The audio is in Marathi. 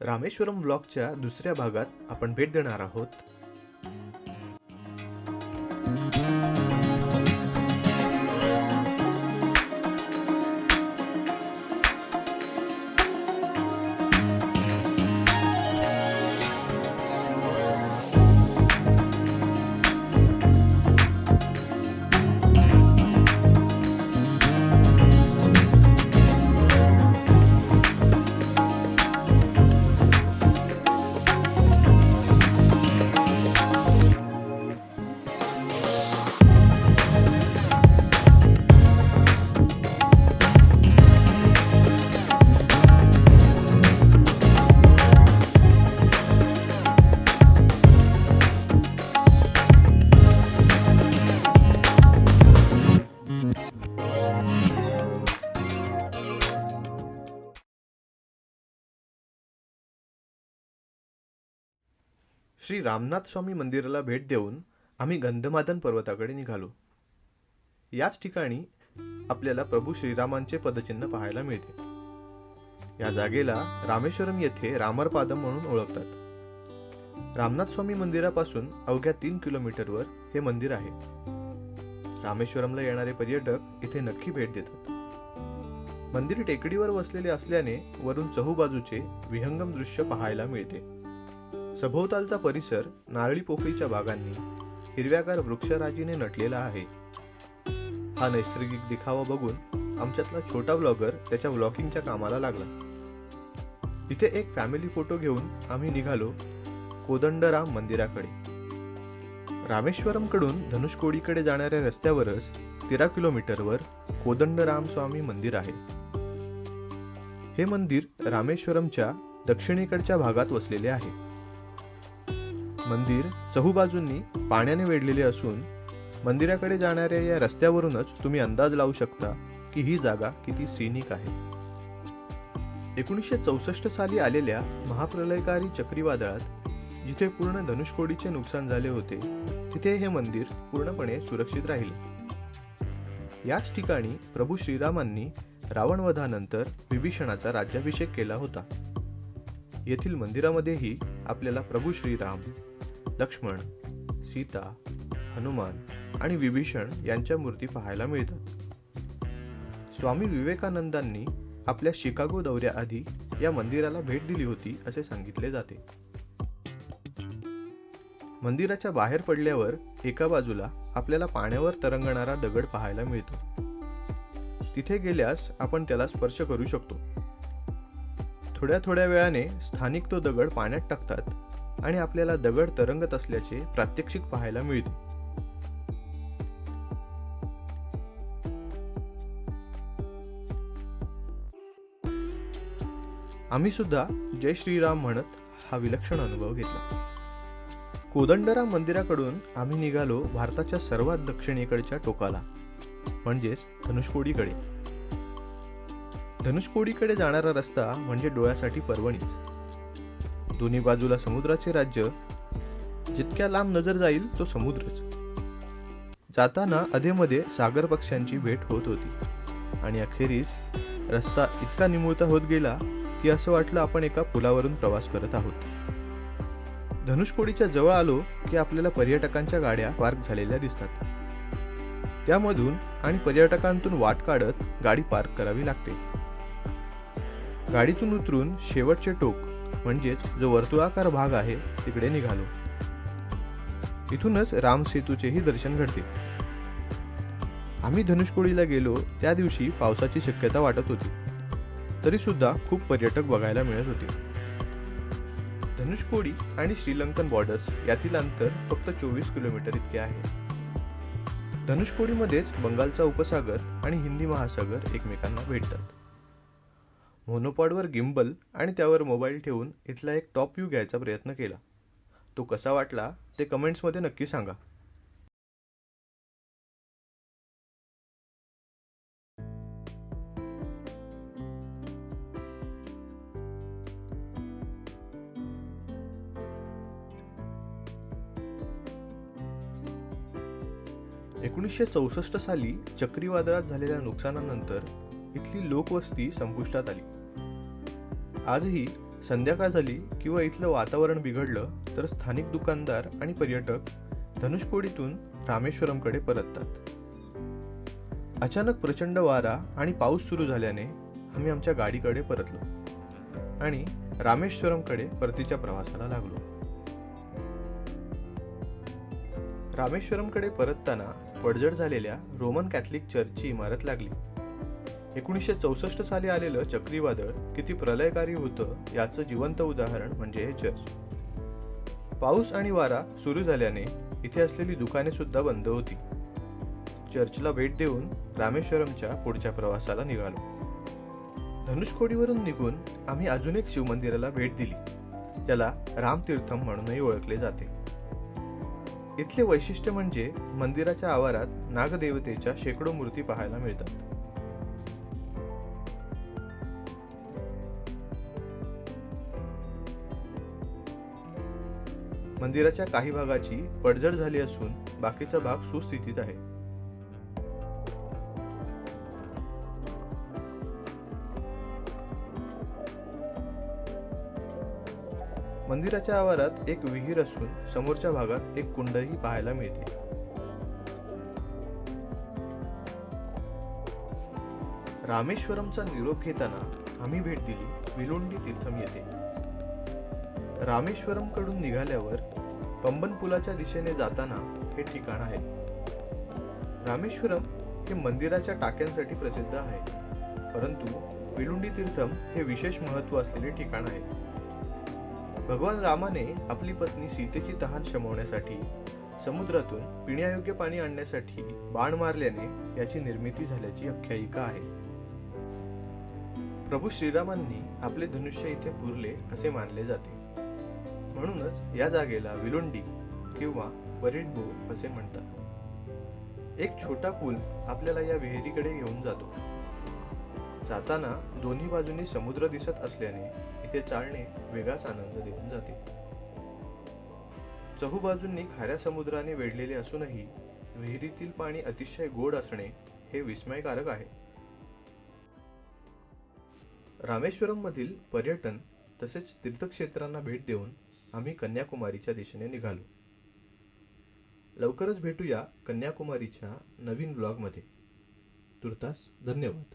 रामेश्वरम ब्लॉगच्या दुसऱ्या भागात आपण भेट देणार आहोत. श्री रामनाथ स्वामी मंदिराला भेट देऊन आम्ही गंधमादन पर्वताकडे निघालो. याच ठिकाणी आपल्याला प्रभू श्रीरामांचे पदचिन्ह पाहायला मिळते. या जागेला रामेश्वरम येथे रामरपादम म्हणून ओळखतात. रामनाथ स्वामी मंदिरापासून अवघ्या तीन किलोमीटरवर हे मंदिर आहे. रामेश्वरमला येणारे पर्यटक इथे नक्की भेट देतात. मंदिर टेकडीवर वसलेले असल्याने वरून चहूबाजूचे विहंगम दृश्य पाहायला मिळते. सभोवतालचा परिसर नारळी पोफळीच्या बागांनी हिरव्यागार वृक्षराजीने नटलेला आहे. हा नैसर्गिक दिखावा बघून आमच्यातला छोटा ब्लॉगर त्याच्या व्लॉगिंगच्या कामाला लागला. इथे एक फॅमिली फोटो घेऊन आम्ही निघालो कोदंडराम मंदिराकडे. रामेश्वरमकडून धनुषकोडीकडे जाणाऱ्या रस्त्यावरच तेरा किलोमीटरवर कोदंडराम स्वामी मंदिर आहे. हे मंदिर रामेश्वरमच्या दक्षिणेकडच्या भागात वसलेले आहे. मंदिर चहूबाजूंनी पाण्याने वेढलेले असून मंदिराकडे जाणाऱ्या या रस्त्यावरूनच तुम्ही अंदाज लावू शकता की ही जागा किती सीनिक आहे. एकोणीसशे चौसष्ट साली आलेल्या महाप्रलयकारी चक्रीवादळात जिथे पूर्ण धनुषकोडीचे नुकसान झाले होते तिथे हे मंदिर पूर्णपणे सुरक्षित राहिले. याच ठिकाणी प्रभू श्रीरामांनी रावणवधानंतर विभीषणाचा राज्याभिषेक केला होता. येथील मंदिरामध्येही आपल्याला प्रभू श्रीराम लक्ष्मण सीता हनुमान आणि विभीषण यांच्या मूर्ती पाहायला मिळतात. स्वामी विवेकानंदांनी आपल्या शिकागो दौऱ्याआधी या मंदिराला भेट दिली होती असे सांगितले जाते. मंदिराच्या बाहेर पडल्यावर एका बाजूला आपल्याला पाण्यावर तरंगणारा दगड पाहायला मिळतो. तिथे गेल्यास आपण त्याला स्पर्श करू शकतो. थोड्या थोड्या वेळाने स्थानिक तो दगड पाण्यात टाकतात. आणि आपल्याला दगड तरंगत असल्याचे प्रात्यक्षिक पाहायला मिळते. आम्ही सुद्धा जय श्रीराम म्हणत हा विलक्षण अनुभव घेतला. कोदंडराम मंदिराकडून आम्ही निघालो भारताच्या सर्वात दक्षिणेकडच्या टोकाला म्हणजेच धनुषकोडीकडे. धनुषकोडीकडे जाणारा रस्ता म्हणजे डोळ्यासाठी पर्वणीच. दोन्ही बाजूला समुद्राचे राज्य जितक्या लांब नजर जाईल तो समुद्रच. जाताना अधेमध्ये सागर पक्ष्यांची भेट होत होती. आणि अखेरीस रस्ता इतका निमुळता होत गेला की असं वाटलं आपण एका पुलावरून प्रवास करत आहोत. धनुषकोडीच्या जवळ आलो की आपल्याला पर्यटकांच्या गाड्या पार्क झालेल्या दिसतात. त्यामधून आणि पर्यटकांतून वाट काढत गाडी पार्क करावी लागते. गाडीतून उतरून शेवटचे टोक म्हणजेच जो वर्तुळाकार भाग आहे तिकडे निघालो. इथूनच राम सेतूचेही दर्शन घडते. आम्ही धनुष्कोडीला गेलो त्या दिवशी पावसाची शक्यता वाटत होती. तरी सुद्धा खूप पर्यटक बघायला मिळत होते. धनुषकोडी आणि श्रीलंकन बॉर्डर्स यातील अंतर फक्त चोवीस किलोमीटर इतके आहे. धनुषकोडीमध्येच बंगालचा उपसागर आणि हिंदी महासागर एकमेकांना भेटतात. मोनोपॉडवर गिम्बल आणि त्यावर मोबाईल ठेवून इथला एक टॉप व्ह्यू घ्यायचा प्रयत्न केला. तो कसा वाटला ते कमेंट्समध्ये नक्की सांगा. एकोणीसशे चौसष्ट साली चक्रीवादळात झालेल्या नुकसानानंतर इथली लोकवस्ती संपुष्टात आली. आजही संध्याकाळ झाली किंवा इथलं वातावरण बिघडलं तर स्थानिक दुकानदार आणि पर्यटक धनुषकोडीतून रामेश्वरमकडे परततात. अचानक प्रचंड वारा आणि पाऊस सुरू झाल्याने आम्ही आमच्या गाडीकडे परतलो आणि रामेश्वरमकडे परतीच्या प्रवासाला लागलो. रामेश्वरमकडे परतताना पडझड झालेल्या रोमन कॅथलिक चर्चची इमारत लागली. एकोणीसशे चौसष्ट साली आलेलं चक्रीवादळ किती प्रलयकारी होतं याचं जिवंत उदाहरण म्हणजे हे चर्च. पाऊस आणि वारा सुरू झाल्याने इथे असलेली दुकाने सुद्धा बंद होती. चर्चला भेट देऊन रामेश्वरमच्या पुढच्या प्रवासाला निघालो. धनुषकोडीवरून निघून आम्ही अजून एक शिवमंदिराला भेट दिली. ज्याला रामतीर्थम म्हणूनही ओळखले जाते. इथले वैशिष्ट्य म्हणजे मंदिराच्या आवारात नागदेवतेच्या शेकडो मूर्ती पाहायला मिळतात. मंदिराच्या काही भागाची पडझड झाली असून बाकीचा भाग सुस्थितीत आहे. मंदिराच्या आवारात एक विहीर असून समोरच्या भागात एक कुंडही पाहायला मिळते. रामेश्वरमचा निरोप घेताना आम्ही भेट दिली विलोंडी तीर्थम येथे. रामेश्वरमकडून निघाल्यावर पंबन पुलाच्या दिशेने जाताना हे ठिकाण आहे. रामेश्वरम हे मंदिराच्या टाक्यांसाठी प्रसिद्ध आहे परंतु विलुंडी तीर्थम हे विशेष महत्त्व असलेले ठिकाण आहे. भगवान रामाने आपली पत्नी सीतेची तहान शमवण्यासाठी समुद्रातून पिण्यायोग्य पाणी आणण्यासाठी बाण मारल्याने याची निर्मिती झाल्याची आख्यायिका आहे. प्रभू श्रीरामांनी आपले धनुष्य इथे पुरले असे मानले जाते. म्हणूनच या जागेला विलोंडी किंवा परेडबो असे म्हणतात. एक छोटा पूल आपल्याला या विहिरीकडे घेऊन जातो. जाताना दोन्ही बाजूनी समुद्र दिसत असल्याने इथे चालणे वेगळाच आनंद देऊन जाते. चहूबाजूंनी खाऱ्या समुद्राने वेढलेले असूनही विहिरीतील पाणी अतिशय गोड असणे हे विस्मयकारक आहे. रामेश्वरममधील पर्यटन तसेच तीर्थक्षेत्रांना भेट देऊन आम्ही कन्याकुमारीच्या दिशेने निघालो. लवकरच भेटूया कन्याकुमारीच्या नवीन ब्लॉगमध्ये तुर्तास धन्यवाद.